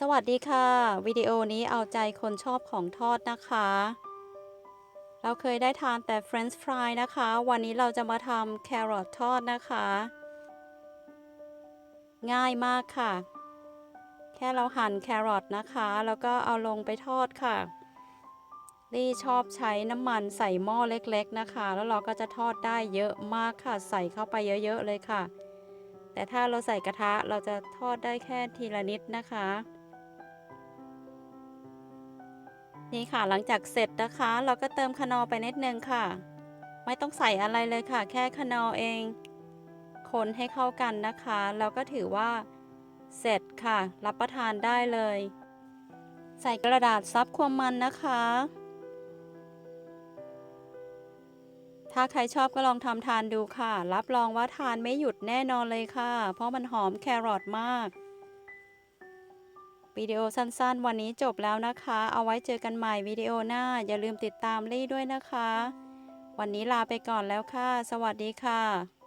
สวัสดีค่ะ วิดีโอนี้เอาใจคนชอบของทอดนะคะ เราเคยได้ทานแต่เฟรนช์ฟรายนะคะ วันนี้เราจะมาทำแครอททอดนะคะ ง่ายมากค่ะ แค่เราหั่นแครอทนะคะ แล้วก็เอาลงไปทอดค่ะลี่ชอบใช้น้ำมันใส่หม้อเล็กๆนะคะ แล้วเราก็จะทอดได้เยอะมากค่ะ ใส่เข้าไปเยอะๆเลยค่ะแต่ถ้าเราใส่กระทะเราจะทอดได้แค่ทีละนิดนะคะ นี่ค่ะหลังจากเสร็จนะคะ เราก็เติมคนอร์ไปนิดนึงค่ะ ไม่ต้องใส่อะไรเลยค่ะ แค่คนอร์เอง คนให้เข้ากันนะคะแล้วก็ถือว่า เสร็จค่ะ รับประทานได้เลย ใส่กระดาษซับความมันนะคะ ถ้าใครชอบก็ลองทำทานดูค่ะ รับรองว่าทานไม่หยุดแน่นอนเลยค่ะ เพราะมันหอมแครอทมาก วิดีโอสั้นๆ วันนี้จบแล้วนะคะ เอาไว้เจอกันใหม่วิดีโอหน้า อย่าลืมติดตามลี่ด้วยนะคะ วันนี้ลาไปก่อนแล้วค่ะ สวัสดีค่ะ